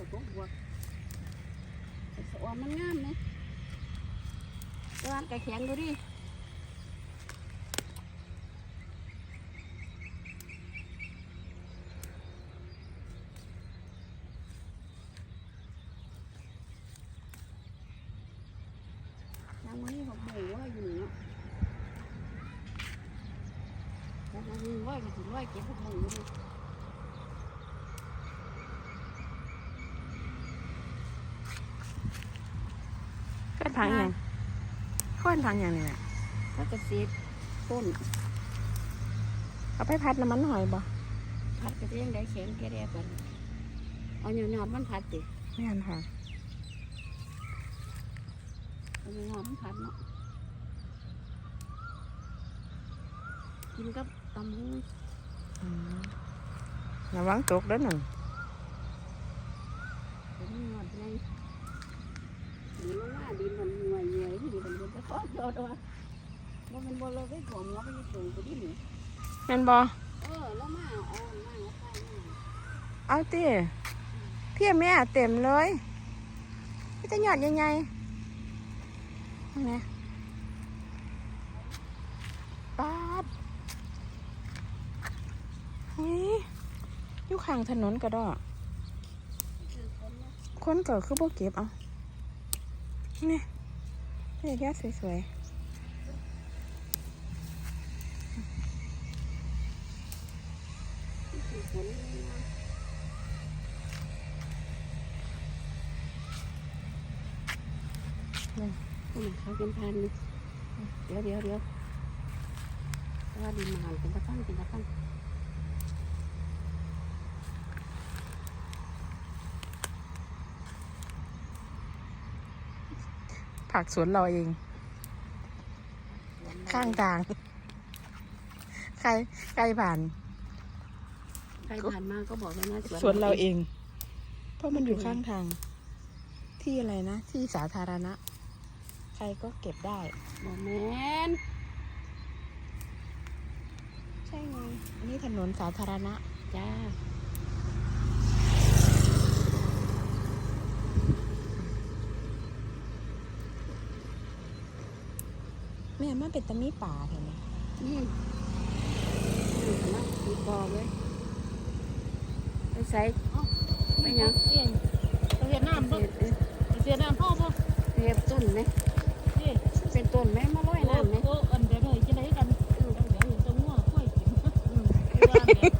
เขาตกบวกสะออมมันงามเลยตอนกระแข็งดูดิยังวันนี้เขาบื่อว่าอยู่เนาะแล้วมันว่าก็ถึงว่าเก็บพวกมึงอยู่ ดิก็พังหยังข้อนพังหยังนี่แหละถ้าเกษตรต้นเอาไปพัดน้ำมันหอยบ่พัดก็จะยังได้แข็งแก่แดกันเอาหยอดๆมันพัดติไม่อันค่ะเอาหยอดๆมันพัดเนาะกินกับตำหูอืมระวังตกเด้อหนึ่ง เป็นหยอดไงดินลงมาดินมันหน่วยเหนื่อยที่ดินมัน จะทอดยอดว่าบ่แมันบ่เราไปถมเราไปสูงไปที่นี่แม่นบ่เออแล้วมาเอาเอามาเอาไปมาเอาติเพี่แม่เต็มเลยพี่จะหยอดยังไงนี่ปาดเฮ้ยอยู่ข้างถนนก็ดอกคือคนเนาะคนเกิดคือบ่เก็บเอานี่นี่แค่สวยคือคนเนาะนี่เขาเป็นพันเดี๋ยวเดี๋ยวเดี๋ยวแต่ว่าดินมันหันเป็นตะตั้งเป็นตะตั้ง ผักสวนเราเอง ข้างทาง ใครใครผ่าน ใครผ่านมาก็บอกเลยนะสวนเราเอง เพราะมันอยู่ข้างทาง ที่อะไรนะ ที่สาธารณะ ใครก็เก็บได้บอกแมนใช่ไงอันนี้ถนนสาธารณะ จ้า แม่มาเป็นตะมีป่าเห็นไหมนี่นี่นะมีบอเลยไปใส่ไปยังเสียเสียน้ำเห็บ่ดเอ้ยเสียน้ำพ่อบ่เห็ดต้นไหมนี่เป็นต้นไหมมาลอยน้ำไหมโอ้อันเดียวเลยจะได้กันเดี๋ยวเดี๋ยวจะงัวกล้วยกินคือว่าเดี๋ยวกิน